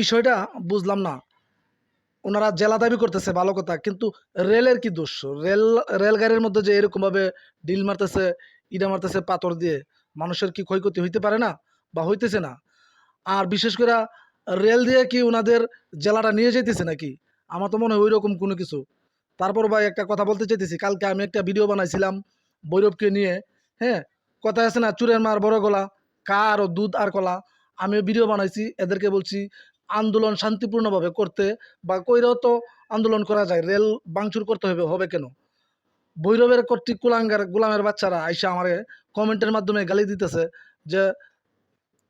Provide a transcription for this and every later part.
বিষয়টা বুঝলাম না। ওনারা জেলা দাবি করতেছে, ভালো কথা, কিন্তু রেলের কি দোষ? রেল, রেলগাড়ির মধ্যে যে এরকম ভাবে ডিল মারতেছে, ইটা মারতেছে পাথর দিয়ে, মানুষের কি ক্ষয়ক্ষতি হইতে পারে না বা হইতেছে না? আর বিশেষ করে রেল দিয়ে কি ওনাদের জেলাটা নিয়ে যেতেছে নাকি? আমার তো মনে হয় ওই রকম কোনো কিছু। তারপর ভাই একটা কথা বলতে চাইতেছি, কালকে আমি একটা ভিডিও বানাইছিলাম বৈরবকে নিয়ে হ্যাঁ? কথা আছে না, চুরের মার বড় গলা। কা আর দুধ আর কলা আমি ভিডিও বানাইছি, এদেরকে বলছি আন্দোলন শান্তিপূর্ণভাবে করতে বা কইরাও তো আন্দোলন করা যায়, রেল বাংচুর করতে হবে হবে কেন? ভৈরবের কর্তৃক কুলাঙ্গার, গোলামের বাচ্চারা আইসা আমারে কমেন্টের মাধ্যমে গালি দিতেছে যে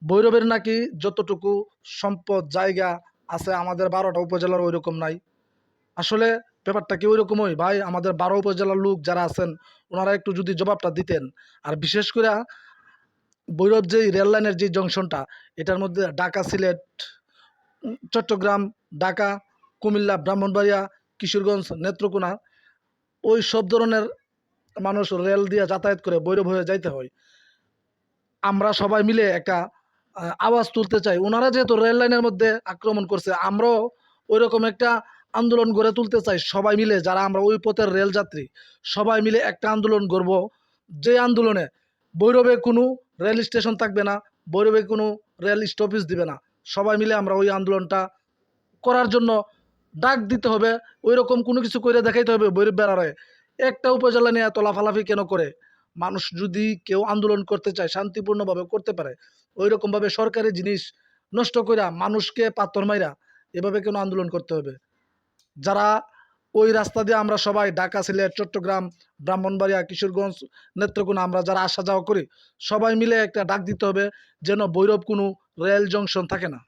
ভৈরবের নাকি যতটুকু সম্পদ, জায়গা আছে আমাদের বারোটা উপজেলার ওই রকম নাই। আসলে ব্যাপারটা কি ওই রকমই ভাই, আমাদের বারো উপজেলার লোক যারা আছেন, ওনারা একটু যদি জবাবটা দিতেন। আর বিশেষ করে ভৈরব যে রেললাইনের যে জংশনটা এটার মধ্যে ঢাকা সিলেট, চট্টগ্রাম, ঢাকা, কুমিল্লা, ব্রাহ্মণবাড়িয়া, কিশোরগঞ্জ, নেত্রকোনা, ওই সব ধরনের মানুষ রেল দিয়ে যাতায়াত করে বৈরব হয়ে যাইতে হয়। আমরা সবাই মিলে একটা আওয়াজ তুলতে চাই। ওনারা যেহেতু রেল লাইনের মধ্যে আক্রমণ করছে, আমরাও ওই রকম একটা আন্দোলন গড়ে তুলতে চাই সবাই মিলে, যারা আমরা ওই পথের রেল যাত্রী, সবাই মিলে একটা আন্দোলন করব যে আন্দোলনে বৈরবে কোনো রেল স্টেশন থাকবে না বৈরবে কোনো রেল স্টপেজ দিবে না। সবাই মিলে আমরা ওই আন্দোলনটা করার জন্য ডাক দিতে হবে ওই রকম কোনো কিছু করে দেখাইতে হবে বৈরব বেড়ারে। একটা উপজেলা নিয়ে এত লাফালাফি কেন করে? মানুষ যদি কেউ আন্দোলন করতে চায়, শান্তিপূর্ণভাবে করতে পারে ওই রকমভাবে সরকারি জিনিস নষ্ট কইরা মানুষকে পাথর মাইরা এভাবে কেন আন্দোলন করতে হবে? যারা ওই রাস্তা দিয়ে আমরা সবাই ঢাকা, সিলেট, চট্টগ্রাম, ব্রাহ্মণবাড়িয়া, কিশোরগঞ্জ, নেত্রকোনা আমরা যারা আসা যাওয়া করি, সবাই মিলে একটা ডাক দিতে হবে যেন বৈরব কোনো রেল জংশন থাকে না।